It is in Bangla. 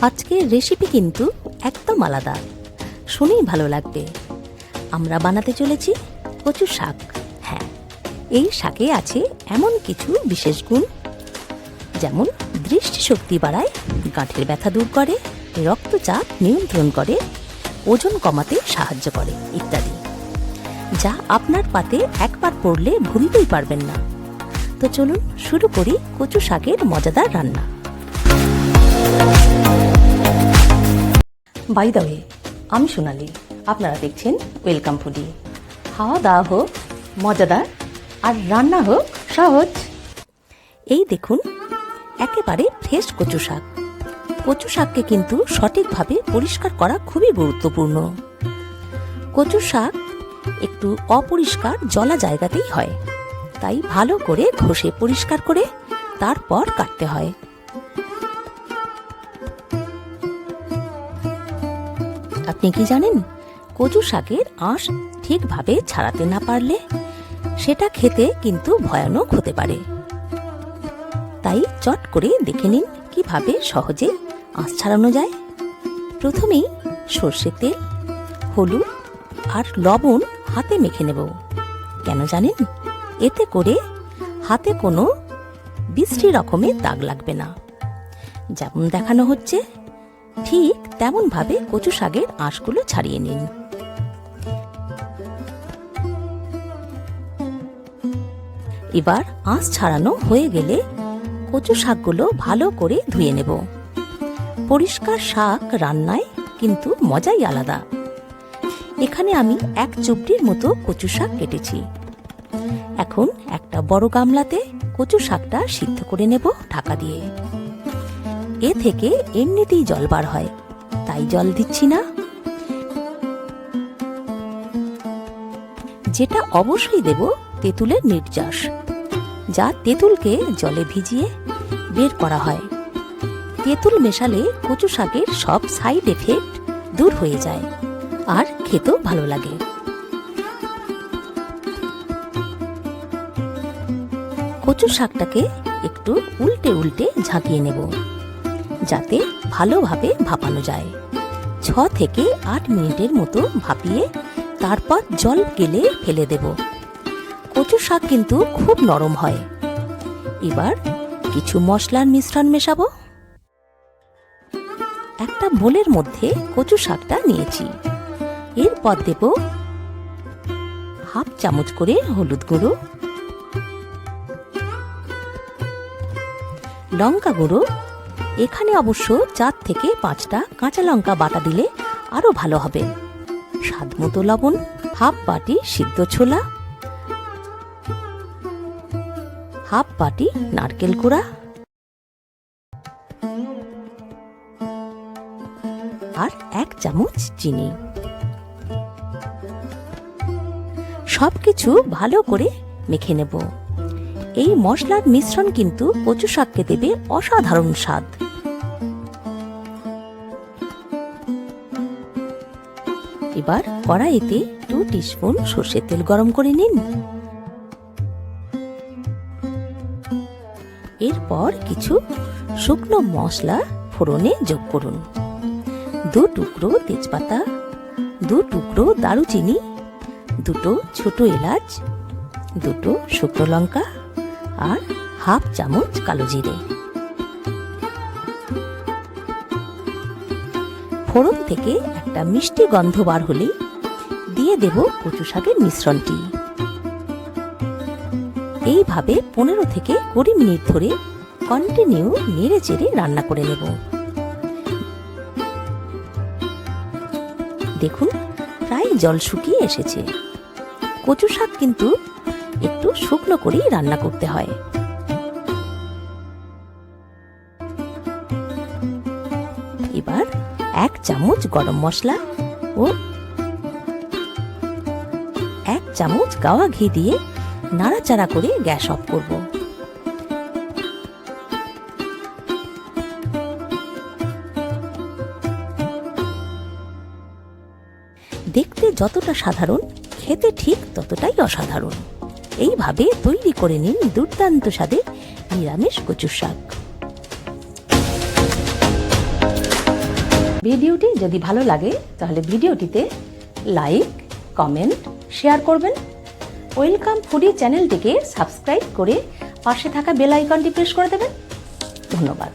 আজকের রেসিপি কিন্তু একদম আলাদা। শুনেই ভালো লাগবে। আমরা বানাতে চলেছি কচু শাক। হ্যাঁ এই শাকে আছে এমন কিছু বিশেষ গুণ। যেমন দৃষ্টিশক্তি বাড়ায়, গাঁঠের ব্যথা দূর করে, রক্তচাপ নিয়ন্ত্রণ করে, ওজন কমাতে সাহায্য করে ইত্যাদি। যা আপনার পাতে একবার পড়লে ভুলতেই পারবেন না। তো চলুন শুরু করি কচু শাকের মজাদার রান্না। বাই দ্য ওয়ে আমি সোনালি। আপনারা দেখছেন ওয়েলকাম ফুডি খাওয়া দাওয়া হোক, মজাদার, আর রান্না হোক, সহজ। এই দেখুন, একেবারে ফ্রেশ কচু শাক। কচু শাককে কিন্তু সঠিকভাবে পরিষ্কার করা খুবই গুরুত্বপূর্ণ। কচু শাক একটু অপরিষ্কার জলা জায়গাতেই হয়। তাই ভালো করে ঘষে পরিষ্কার করে তারপর কাটতে হয়। আপনি কি জানেন? কচু শাকের আঁশ ঠিকভাবে ছাড়াতে না পারলে সেটা খেতে কিন্তু ভয়ানক হতে পারে। তাই চট করে দেখে নিন কীভাবে সহজে আঁশ ছাড়ানো যায়। প্রথমেই সর্ষের তেল, হলুদ আর লবণ হাতে মেখে নেব। কেন জানেন? এতে করে হাতে কোনো বিশ্রী রকমের দাগ লাগবে না। যেমন দেখানো হচ্ছে ঠিক তেমনভাবে কচু শাকের আঁশগুলো ছাড়িয়ে নিন। এবার আঁশ ছাড়ানো হয়ে গেলে কচু শাকগুলো ভালো করে ধুয়ে নেব। পরিষ্কার শাক রান্নায় কিন্তু মজাই আলাদা। এখানে আমি এক চুপড়ির মতো কচু শাক কেটেছি। এখন একটা বড় গামলাতে কচু শাকটা সিদ্ধ করে নেব ঢাকা দিয়ে। এ থেকে এমনিতেই জল বার হয়। তাই জল দিচ্ছি না। যেটা অবশ্যই দেব তেঁতুলের নির্যাস। যা তেঁতুলকে জলে ভিজিয়ে বের করা হয়। তেঁতুল মেশালে কচু শাকের সব সাইড এফেক্ট দূর হয়ে যায় আর খেতেও ভালো লাগে। কচু শাকটাকে একটু উল্টে উল্টে ঝাঁকিয়ে নেব। যাতে ভালোভাবে ভাপানো যায়। ছ থেকে আট মিনিটের মতো ভাপিয়ে তারপর জল গেলে ফেলে দেব। কচু শাক কিন্তু খুব নরম হয়। এবার কিছু মশলার মিশ্রণ মেশাবো। একটা বোলের মধ্যে কচু শাকটা নিয়েছি। এরপর দেব হাফ চামচ করে হলুদ গুঁড়ো। লঙ্কা গুঁড়ো এখানে অবশ্য চার থেকে পাঁচটা কাঁচা লঙ্কা বাটা দিলে আরও ভালো হবে। স্বাদ মতো লবণ, হাফ বাটি সিদ্ধ ছোলা, হাফ বাটি নারকেল কুড়া আর এক চামচ চিনি। সবকিছু ভালো করে মেখে নেব। এই মশলার মিশ্রণ কিন্তু কচু শাককে দেবে অসাধারণ স্বাদ। এবার কড়াইতে টু টিস্পুন সর্ষের তেল গরম করে নিন। এরপর কিছু শুকনো মশলা ফোড়নে যোগ করুন। দু টুকরো তেজপাতা, দু টুকরো দারুচিনি, দুটো ছোট এলাচ, দুটো শুকনো লঙ্কা আর হাফ চামচ কালো জিরে। ফোড়ন থেকে একটা মিষ্টি গন্ধ বার হলেই দিয়ে দেব কচু শাকের মিশ্রণটি। এইভাবে পনেরো থেকে কুড়ি মিনিট ধরে কন্টিনিউ নেড়ে চেড়ে রান্না করে নেব। দেখুন, প্রায় জল শুকিয়ে এসেছে। কচু শাক কিন্তু একটু শুকনো করেই রান্না করতে হয়। এবার এক চামচ গরম মশলা ও এক চামচ গাওয়া ঘি দিয়ে নাড়াচাড়া করে গ্যাস অফ করব। দেখতে যতটা সাধারণ, খেতে ঠিক ততটাই অসাধারণ। এইভাবে তৈরি করে নিন দুর্দান্ত স্বাদের নিরামিষ কচুর শাক। ভিডিওটি যদি ভালো লাগে, তাহলে ভিডিওটিতে লাইক, কমেন্ট, শেয়ার করবেন। ওয়েলকাম ফুডি চ্যানেলটিকে সাবস্ক্রাইব করে পাশে থাকা বেল আইকনটি প্রেস করে দেবেন। ধন্যবাদ।